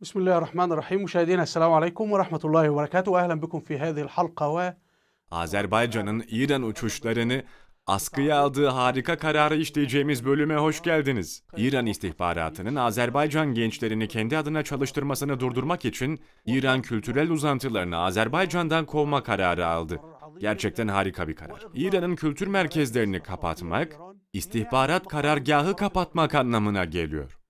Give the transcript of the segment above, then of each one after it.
بسم الله الرحمن الرحيم مشاهدينا السلام عليكم ورحمة الله وبركاته أهلا بكم في هذه الحلقة و Azerbaycan'ın İran uçuşlarını askıya aldığı harika kararı işleyeceğimiz bölüme hoş geldiniz. İran istihbaratının Azerbaycan gençlerini kendi adına çalıştırmasını durdurmak için İran kültürel uzantılarını Azerbaycan'dan kovma kararı aldı. Gerçekten harika bir karar. İran'ın kültür merkezlerini kapatmak, istihbarat karargahı kapatmak anlamına geliyor.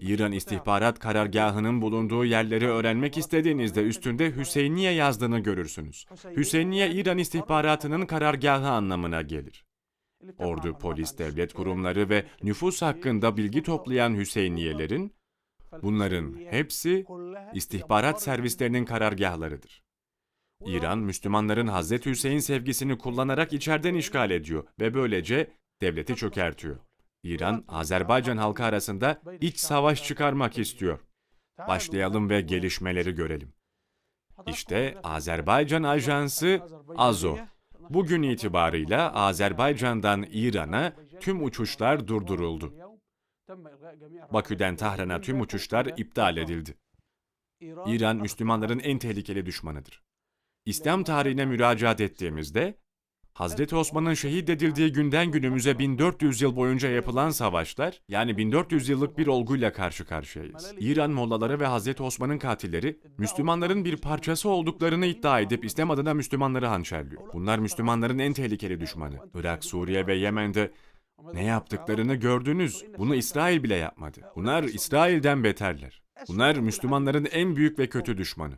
İran istihbarat karargahının bulunduğu yerleri öğrenmek istediğinizde üstünde Hüseyniye yazdığını görürsünüz. Hüseyniye İran istihbaratının karargahı anlamına gelir. Ordu, polis, devlet kurumları ve nüfus hakkında bilgi toplayan Hüseyniyelerin, bunların hepsi istihbarat servislerinin karargahlarıdır. İran, Müslümanların Hazreti Hüseyin sevgisini kullanarak içeriden işgal ediyor ve böylece devleti çökertiyor. İran, Azerbaycan halkı arasında iç savaş çıkarmak istiyor. Başlayalım ve gelişmeleri görelim. İşte Azerbaycan Ajansı AZO. Bugün itibarıyla Azerbaycan'dan İran'a tüm uçuşlar durduruldu. Bakü'den Tahran'a tüm uçuşlar iptal edildi. İran, Müslümanların en tehlikeli düşmanıdır. İslam tarihine müracaat ettiğimizde, Hazreti Osman'ın şehit edildiği günden günümüze 1400 yıl boyunca yapılan savaşlar, yani 1400 yıllık bir olguyla karşı karşıyayız. İran mollaları ve Hazreti Osman'ın katilleri, Müslümanların bir parçası olduklarını iddia edip İslam adına Müslümanları hançerliyor. Bunlar Müslümanların en tehlikeli düşmanı. Irak, Suriye ve Yemen'de ne yaptıklarını gördünüz. Bunu İsrail bile yapmadı. Bunlar İsrail'den beterler. Bunlar Müslümanların en büyük ve kötü düşmanı.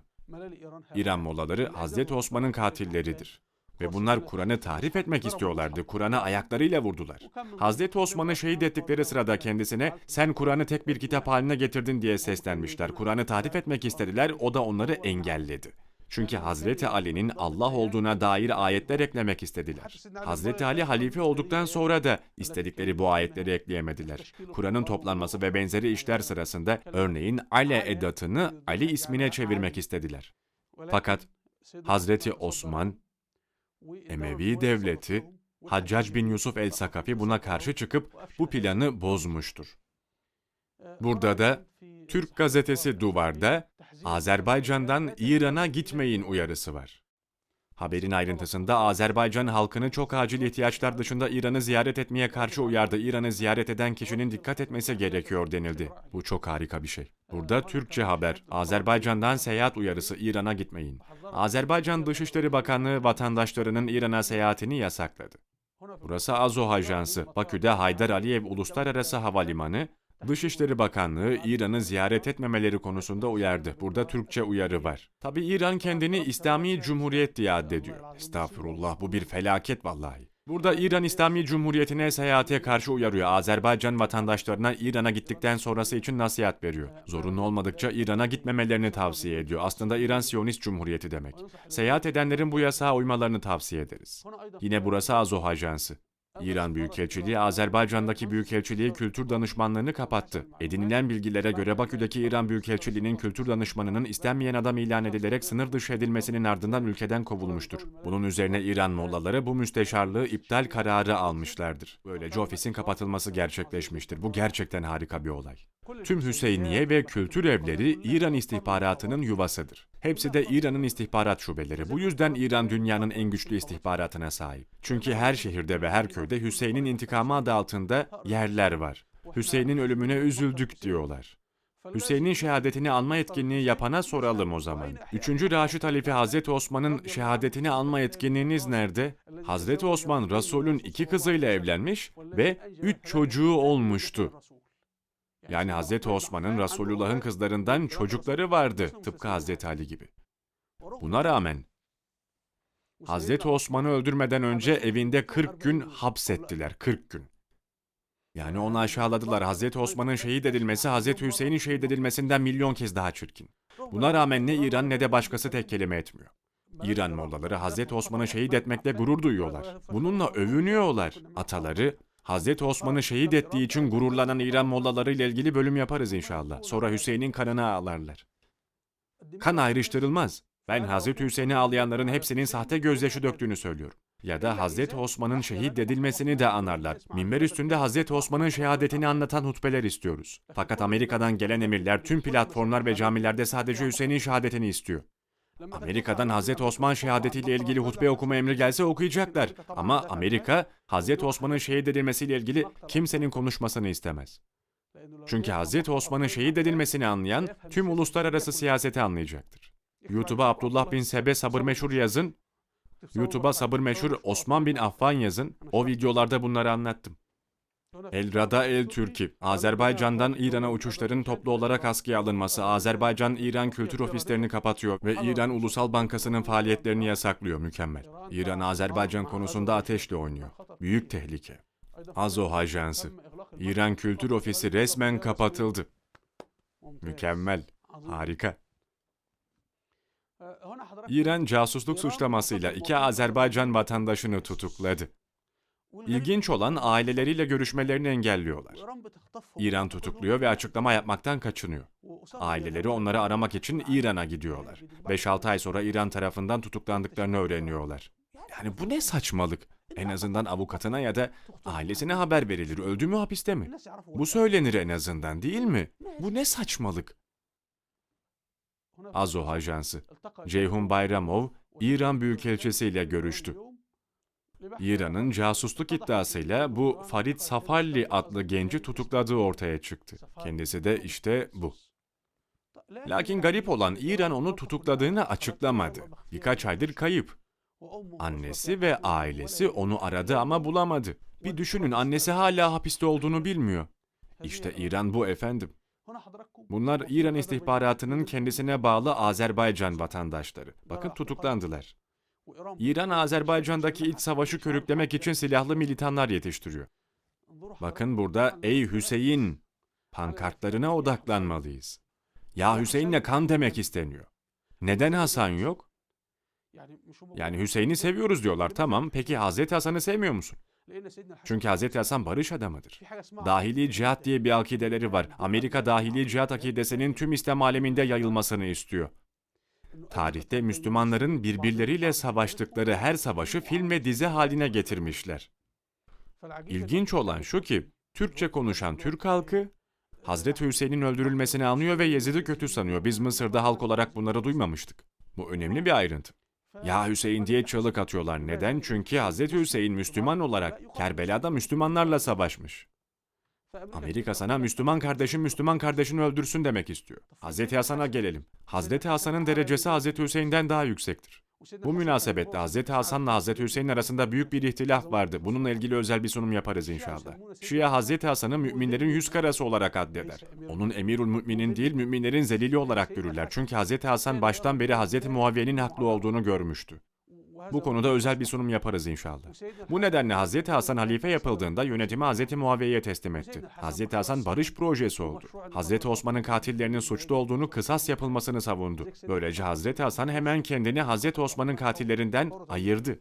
İran mollaları Hazreti Osman'ın katilleridir. Ve bunlar Kur'an'ı tahrif etmek istiyorlardı. Kur'an'ı ayaklarıyla vurdular. Hazreti Osman'ı şehit ettikleri sırada kendisine sen Kur'an'ı tek bir kitap haline getirdin diye seslenmişler. Kur'an'ı tahrif etmek istediler, o da onları engelledi. Çünkü Hazreti Ali'nin Allah olduğuna dair ayetler eklemek istediler. Hazreti Ali halife olduktan sonra da istedikleri bu ayetleri ekleyemediler. Kur'an'ın toplanması ve benzeri işler sırasında örneğin Ale edatını Ali ismine çevirmek istediler. Fakat Hazreti Osman, Emevi devleti, Haccac bin Yusuf el-Sakafi buna karşı çıkıp bu planı bozmuştur. Burada da Türk gazetesi Duvar'da Azerbaycan'dan İran'a gitmeyin uyarısı var. Haberin ayrıntısında Azerbaycan halkını çok acil ihtiyaçlar dışında İran'ı ziyaret etmeye karşı uyardı. İran'ı ziyaret eden kişinin dikkat etmesi gerekiyor denildi. Bu çok harika bir şey. Burada Türkçe haber, Azerbaycan'dan seyahat uyarısı İran'a gitmeyin. Azerbaycan Dışişleri Bakanlığı vatandaşlarının İran'a seyahatini yasakladı. Burası Azo Ajansı, Bakü'de Haydar Aliyev Uluslararası Havalimanı, Dışişleri Bakanlığı İran'ı ziyaret etmemeleri konusunda uyardı. Burada Türkçe uyarı var. Tabi İran kendini İslami Cumhuriyet diye addediyor. Estağfurullah bu bir felaket vallahi. Burada İran İslami Cumhuriyeti'ne seyahate karşı uyarıyor. Azerbaycan vatandaşlarına İran'a gittikten sonrası için nasihat veriyor. Zorunlu olmadıkça İran'a gitmemelerini tavsiye ediyor. Aslında İran Siyonist Cumhuriyeti demek. Seyahat edenlerin bu yasağa uymalarını tavsiye ederiz. Yine burası Azov Ajansı. İran Büyükelçiliği Azerbaycan'daki Büyükelçiliği kültür danışmanlığını kapattı. Edinilen bilgilere göre Bakü'deki İran Büyükelçiliği'nin kültür danışmanının istenmeyen adam ilan edilerek sınır dışı edilmesinin ardından ülkeden kovulmuştur. Bunun üzerine İran mollaları bu müsteşarlığı iptal kararı almışlardır. Böylece ofisin kapatılması gerçekleşmiştir. Bu gerçekten harika bir olay. Tüm Hüseyniye ve kültür evleri İran istihbaratının yuvasıdır. Hepsi de İran'ın istihbarat şubeleri. Bu yüzden İran dünyanın en güçlü istihbaratına sahip. Çünkü her şehirde ve her köyde Hüseyin'in intikamı adı altında yerler var. Hüseyin'in ölümüne üzüldük diyorlar. Hüseyin'in şehadetini alma etkinliği yapana soralım o zaman. Üçüncü Raşid Halife Hazreti Osman'ın şehadetini alma etkinliğiniz nerede? Hazreti Osman Resul'ün iki kızıyla evlenmiş ve üç çocuğu olmuştu. Yani Hazreti Osman'ın Resulullah'ın kızlarından çocukları vardı tıpkı Hazreti Ali gibi. Buna rağmen Hazreti Osman'ı öldürmeden önce evinde 40 gün hapsettiler. 40 gün. Yani onu aşağıladılar. Hazreti Osman'ın şehit edilmesi Hazreti Hüseyin'in şehit edilmesinden milyon kez daha çirkin. Buna rağmen ne İran ne de başkası tek kelime etmiyor. İran mollaları Hazreti Osman'ı şehit etmekle gurur duyuyorlar. Bununla övünüyorlar. Ataları Hazreti Osman'ı şehit ettiği için gururlanan İran mollaları ile ilgili bölüm yaparız inşallah. Sonra Hüseyin'in kanını ağlarlar. Kan ayrıştırılmaz. Ben Hazreti Hüseyin'i ağlayanların hepsinin sahte gözyaşı döktüğünü söylüyorum. Ya da Hazreti Osman'ın şehit edilmesini de anarlar. Minber üstünde Hazreti Osman'ın şehadetini anlatan hutbeler istiyoruz. Fakat Amerika'dan gelen emirler tüm platformlar ve camilerde sadece Hüseyin'in şehadetini istiyor. Amerika'dan Hazreti Osman şehadetiyle ilgili hutbe okuma emri gelse okuyacaklar. Ama Amerika, Hazreti Osman'ın şehit edilmesiyle ilgili kimsenin konuşmasını istemez. Çünkü Hazreti Osman'ın şehit edilmesini anlayan tüm uluslararası siyaseti anlayacaktır. YouTube'a Abdullah bin Sebe sabır meşhur yazın, YouTube'a sabır meşhur Osman bin Affan yazın. O videolarda bunları anlattım. El Rada El Türki, Azerbaycan'dan İran'a uçuşların toplu olarak askıya alınması, Azerbaycan İran kültür ofislerini kapatıyor ve İran Ulusal Bankası'nın faaliyetlerini yasaklıyor mükemmel. İran Azerbaycan konusunda ateşle oynuyor. Büyük tehlike. Azo Ajansı, İran Kültür Ofisi resmen kapatıldı. Mükemmel, harika. İran casusluk suçlamasıyla iki Azerbaycan vatandaşını tutukladı. İlginç olan aileleriyle görüşmelerini engelliyorlar. İran tutukluyor ve açıklama yapmaktan kaçınıyor. Aileleri onları aramak için İran'a gidiyorlar. 5-6 ay sonra İran tarafından tutuklandıklarını öğreniyorlar. Yani bu ne saçmalık? En azından avukatına ya da ailesine haber verilir. Öldü mü hapiste mi? Bu söylenir en azından değil mi? Bu ne saçmalık? Azo Ajansı. Ceyhun Bayramov, İran Büyükelçisi ile görüştü. İran'ın casusluk iddiasıyla bu Farid Safalli adlı genci tutukladığı ortaya çıktı. Kendisi de işte bu. Lakin garip olan İran onu tutukladığını açıklamadı. Birkaç aydır kayıp. Annesi ve ailesi onu aradı ama bulamadı. Bir düşünün annesi hala hapiste olduğunu bilmiyor. İşte İran bu efendim. Bunlar İran istihbaratının kendisine bağlı Azerbaycan vatandaşları. Bakın tutuklandılar. İran Azerbaycan'daki iç savaşı körüklemek için silahlı militanlar yetiştiriyor. Bakın burada ey Hüseyin pankartlarına odaklanmalıyız. Ya Hüseyin'le kan demek isteniyor. Neden Hasan yok? Yani Hüseyin'i seviyoruz diyorlar tamam peki Hazreti Hasan'ı sevmiyor musun? Çünkü Hazreti Hasan barış adamıdır. Dahili cihat diye bir akideleri var. Amerika dahili cihat akidesinin tüm İslam aleminde yayılmasını istiyor. Tarihte Müslümanların birbirleriyle savaştıkları her savaşı film ve dizi haline getirmişler. İlginç olan şu ki, Türkçe konuşan Türk halkı, Hazreti Hüseyin'in öldürülmesini anlıyor ve Yezid'i kötü sanıyor. Biz Mısır'da halk olarak bunları duymamıştık. Bu önemli bir ayrıntı. Ya Hüseyin diye çığlık atıyorlar. Neden? Çünkü Hazreti Hüseyin Müslüman olarak Kerbela'da Müslümanlarla savaşmış. Amerika sana Müslüman kardeşin Müslüman kardeşini öldürsün demek istiyor. Hazreti Hasan'a gelelim. Hazreti Hasan'ın derecesi Hazreti Hüseyin'den daha yüksektir. Bu münasebetle Hazreti Hasan'la Hazreti Hüseyin arasında büyük bir ihtilaf vardı. Bununla ilgili özel bir sunum yaparız inşallah. Şia Hazreti Hasan'ı müminlerin yüz karası olarak addeder. Onun emirül müminin değil müminlerin zelili olarak görürler. Çünkü Hazreti Hasan baştan beri Hazreti Muaviye'nin haklı olduğunu görmüştü. Bu konuda özel bir sunum yaparız inşallah. Bu nedenle Hazreti Hasan halife yapıldığında yönetimi Hazreti Muaviye'ye teslim etti. Hazreti Hasan barış projesi oldu. Hazreti Osman'ın katillerinin suçlu olduğunu kısas yapılmasını savundu. Böylece Hazreti Hasan hemen kendini Hazreti Osman'ın katillerinden ayırdı.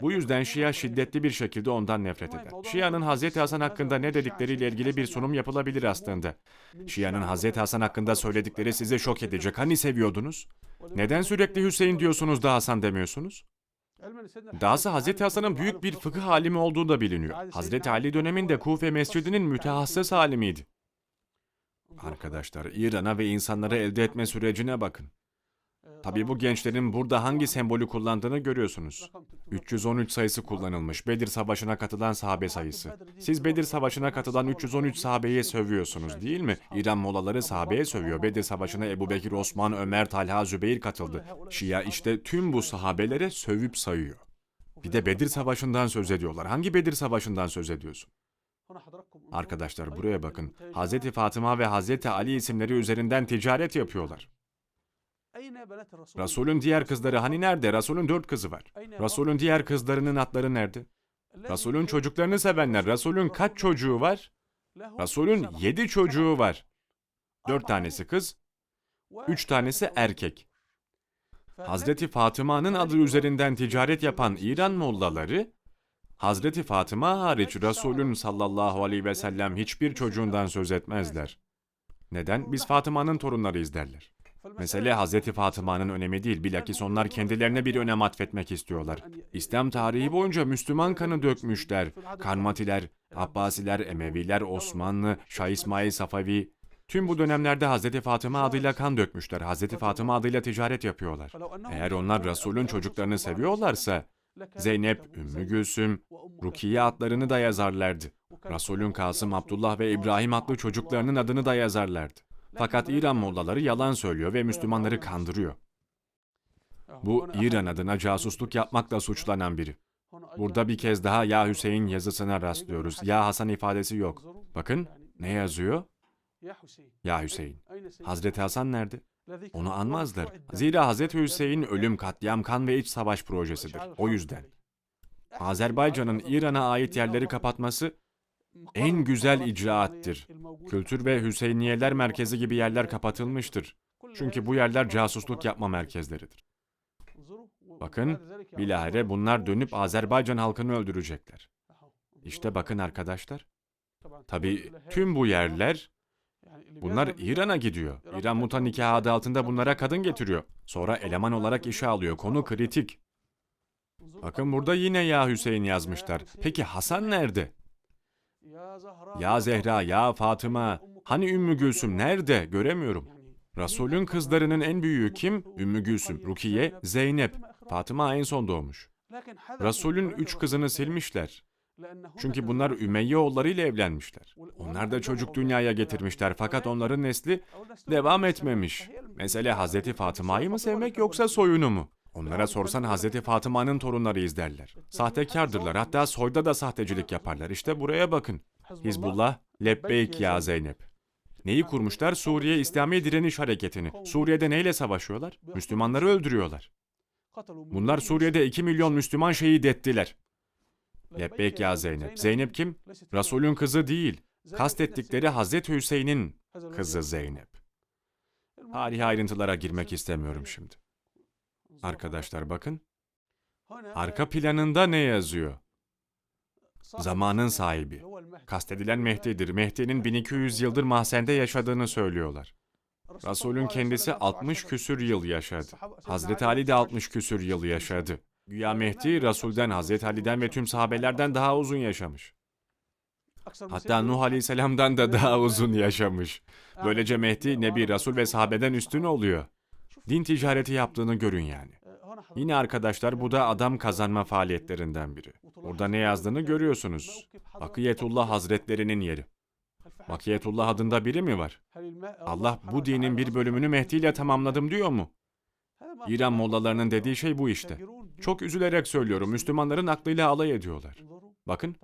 Bu yüzden Şia şiddetli bir şekilde ondan nefret eder. Şia'nın Hazreti Hasan hakkında ne dedikleriyle ilgili bir sunum yapılabilir aslında. Şia'nın Hazreti Hasan hakkında söyledikleri sizi şok edecek. Hani seviyordunuz? Neden sürekli Hüseyin diyorsunuz da Hasan demiyorsunuz? Dahası Hazreti Hasan'ın büyük bir fıkıh alimi olduğu da biliniyor. Hazreti Ali döneminde Kufe Mescidi'nin mütehassıs alimiydi. Arkadaşlar İran'a ve insanları elde etme sürecine bakın. Tabii bu gençlerin burada hangi sembolü kullandığını görüyorsunuz. 313 sayısı kullanılmış. Bedir Savaşı'na katılan sahabe sayısı. Siz Bedir Savaşı'na katılan 313 sahabeye sövüyorsunuz değil mi? İran molaları sahabeye sövüyor. Bedir Savaşı'na Ebu Bekir, Osman, Ömer, Talha, Zübeyir katıldı. Şia işte tüm bu sahabelere sövüp sayıyor. Bir de Bedir Savaşı'ndan söz ediyorlar. Hangi Bedir Savaşı'ndan söz ediyorsun? Arkadaşlar buraya bakın. Hazreti Fatıma ve Hazreti Ali isimleri üzerinden ticaret yapıyorlar. Resul'ün diğer kızları hani nerede? Resul'ün dört kızı var. Resul'ün diğer kızlarının adları nerede? Resul'ün çocuklarını sevenler. Resul'ün kaç çocuğu var? Resul'ün yedi çocuğu var. Dört tanesi kız, üç tanesi erkek. Hazreti Fatıma'nın adı üzerinden ticaret yapan İran mollaları, Hazreti Fatıma hariç Resul'ün sallallahu aleyhi ve sellem hiçbir çocuğundan söz etmezler. Neden? Biz Fatıma'nın torunlarıyız derler. Mesele Hazreti Fatıma'nın önemi değil, bilakis onlar kendilerine bir önem atfetmek istiyorlar. İslam tarihi boyunca Müslüman kanı dökmüşler. Karmatiler, Abbasiler, Emeviler, Osmanlı, Şah İsmail Safavi. Tüm bu dönemlerde Hazreti Fatıma adıyla kan dökmüşler. Hazreti Fatıma adıyla ticaret yapıyorlar. Eğer onlar Resul'ün çocuklarını seviyorlarsa, Zeynep, Ümmü Gülsüm, Rukiye adlarını da yazarlardı. Resul'ün Kasım, Abdullah ve İbrahim adlı çocuklarının adını da yazarlardı. Fakat İran mollaları yalan söylüyor ve Müslümanları kandırıyor. Bu İran adına casusluk yapmakla suçlanan biri. Burada bir kez daha Ya Hüseyin yazısına rastlıyoruz. Ya Hasan ifadesi yok. Bakın ne yazıyor? Ya Hüseyin. Hazreti Hasan nerede? Onu anmazlar. Zira Hazreti Hüseyin ölüm, katliam, kan ve iç savaş projesidir. O yüzden. Azerbaycan'ın İran'a ait yerleri kapatması en güzel icraattir. Kültür ve Hüseyniyeler merkezi gibi yerler kapatılmıştır. Çünkü bu yerler casusluk yapma merkezleridir. Bakın, bilahare bunlar dönüp Azerbaycan halkını öldürecekler. İşte bakın arkadaşlar. Tabii tüm bu yerler, bunlar İran'a gidiyor. İran muta nikahı adı altında bunlara kadın getiriyor. Sonra eleman olarak işe alıyor. Konu kritik. Bakın burada yine Ya Hüseyin yazmışlar. Peki Hasan nerede? Ya Zehra, ya Fatıma, hani Ümmü Gülsüm nerede? Göremiyorum. Resul'ün kızlarının en büyüğü kim? Ümmü Gülsüm, Rukiye, Zeynep. Fatıma en son doğmuş. Resul'ün üç kızını silmişler. Çünkü bunlar Ümeyye oğullarıyla evlenmişler. Onlar da çocuk dünyaya getirmişler fakat onların nesli devam etmemiş. Mesele Hazreti Fatıma'yı mı sevmek yoksa soyunu mu? Onlara sorsan Hazreti Fatıma'nın torunlarıyız derler. Sahtekardırlar hatta soyda da sahtecilik yaparlar. İşte buraya bakın. Hizbullah, Lebbeyk ya Zeynep. Neyi kurmuşlar? Suriye İslami Direniş Hareketi'ni. Suriye'de neyle savaşıyorlar? Müslümanları öldürüyorlar. Bunlar Suriye'de 2 milyon Müslüman şehit ettiler. Lebbeyk ya Zeynep. Zeynep kim? Resulün kızı değil. Kastettikleri Hazreti Hüseyin'in kızı Zeynep. Tarihi ayrıntılara girmek istemiyorum şimdi. Arkadaşlar bakın. Arka planında ne yazıyor? Zamanın sahibi. Kastedilen Mehdi'dir. Mehdi'nin 1200 yıldır mahzende yaşadığını söylüyorlar. Resulün kendisi 60 küsür yıl yaşadı. Hazreti Ali de 60 küsür yıl yaşadı. Güya Mehdi, Resul'den, Hazreti Ali'den ve tüm sahabelerden daha uzun yaşamış. Hatta Nuh Aleyhisselam'dan da daha uzun yaşamış. Böylece Mehdi, Nebi, Resul ve sahabeden üstün oluyor. Din ticareti yaptığını görün yani. Yine arkadaşlar bu da adam kazanma faaliyetlerinden biri. Burada ne yazdığını görüyorsunuz. Bakiyetullah Hazretlerinin yeri. Bakiyetullah adında biri mi var? Allah bu dinin bir bölümünü Mehdi ile tamamladım diyor mu? İran mollalarının dediği şey bu işte. Çok üzülerek söylüyorum, Müslümanların aklıyla alay ediyorlar. Bakın,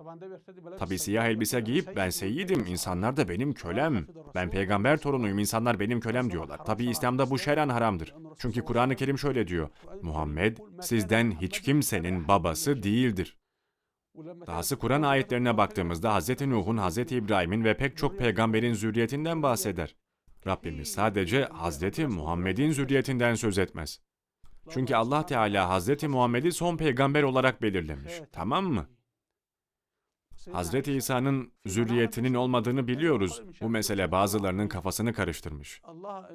tabi siyah elbise giyip ben seyyidim, insanlar da benim kölem. Ben peygamber torunuyum, insanlar benim kölem diyorlar. Tabi İslam'da bu şer'en haramdır. Çünkü Kur'an-ı Kerim şöyle diyor. Muhammed sizden hiç kimsenin babası değildir. Dahası Kur'an ayetlerine baktığımızda Hz. Nuh'un, Hz. İbrahim'in ve pek çok peygamberin zürriyetinden bahseder. Rabbimiz sadece Hz. Muhammed'in zürriyetinden söz etmez. Çünkü Allah Teala Hz. Muhammed'i son peygamber olarak belirlemiş. Tamam mı? Hazreti İsa'nın zürriyetinin olmadığını biliyoruz. Bu mesele bazılarının kafasını karıştırmış.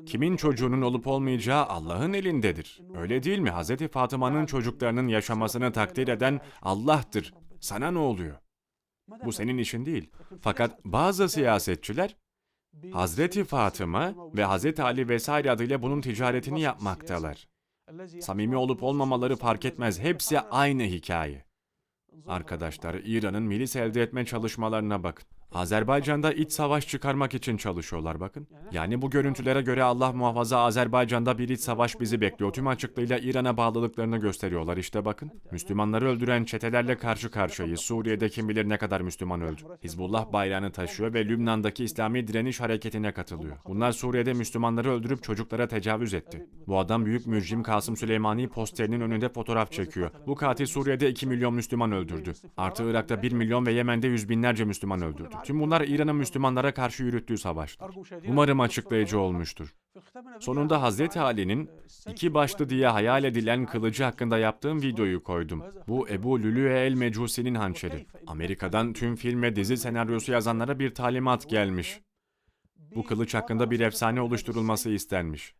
Kimin çocuğunun olup olmayacağı Allah'ın elindedir. Öyle değil mi? Hazreti Fatıma'nın çocuklarının yaşamasını takdir eden Allah'tır. Sana ne oluyor? Bu senin işin değil. Fakat bazı siyasetçiler Hazreti Fatıma ve Hazreti Ali vesaire adıyla bunun ticaretini yapmaktalar. Samimi olup olmamaları fark etmez. Hepsi aynı hikaye. Arkadaşlar, İran'ın milis elde etme çalışmalarına bakın. Azerbaycan'da iç savaş çıkarmak için çalışıyorlar bakın. Yani bu görüntülere göre Allah muhafaza Azerbaycan'da bir iç savaş bizi bekliyor. Tüm açıklığıyla İran'a bağlılıklarını gösteriyorlar işte bakın. Müslümanları öldüren çetelerle karşı karşıyayız. Suriye'de kim bilir ne kadar Müslüman öldü. Hizbullah bayrağını taşıyor ve Lübnan'daki İslami direniş hareketine katılıyor. Bunlar Suriye'de Müslümanları öldürüp çocuklara tecavüz etti. Bu adam büyük mücrim Kasım Süleymani posterinin önünde fotoğraf çekiyor. Bu katil Suriye'de 2 milyon Müslüman öldürdü. Artı Irak'ta 1 milyon ve Yemen'de yüz binlerce Müslüman öldürdü. Tüm bunlar İran'ın Müslümanlara karşı yürüttüğü savaştır. Umarım açıklayıcı olmuştur. Sonunda Hazreti Ali'nin iki başlı diye hayal edilen kılıcı hakkında yaptığım videoyu koydum. Bu Ebu Lülüe el Mecusi'nin hançeri. Amerika'dan tüm film ve dizi senaryosu yazanlara bir talimat gelmiş. Bu kılıç hakkında bir efsane oluşturulması istenmiş.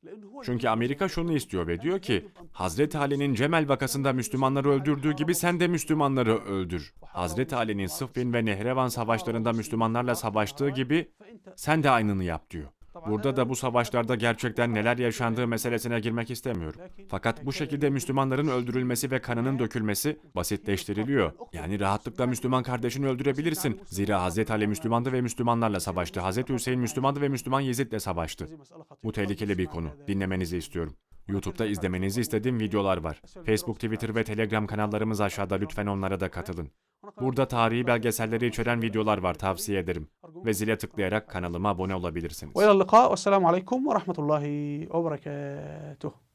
Çünkü Amerika şunu istiyor ve diyor ki, Hazreti Ali'nin Cemel vakasında Müslümanları öldürdüğü gibi sen de Müslümanları öldür. Hazreti Ali'nin Sıffin ve Nehrevan savaşlarında Müslümanlarla savaştığı gibi sen de aynını yap diyor. Burada da bu savaşlarda gerçekten neler yaşandığı meselesine girmek istemiyorum. Fakat bu şekilde Müslümanların öldürülmesi ve kanının dökülmesi basitleştiriliyor. Yani rahatlıkla Müslüman kardeşini öldürebilirsin. Zira Hazreti Ali Müslümandı ve Müslümanlarla savaştı. Hazreti Hüseyin Müslümandı ve Müslüman Yezid'le savaştı. Bu tehlikeli bir konu. Dinlemenizi istiyorum. YouTube'da izlemenizi istediğim videolar var. Facebook, Twitter ve Telegram kanallarımız aşağıda lütfen onlara da katılın. Burada tarihi belgeselleri içeren videolar var tavsiye ederim. Ve zile tıklayarak kanalıma abone olabilirsiniz. Ve ve rahmetullahi ve berekatuhu.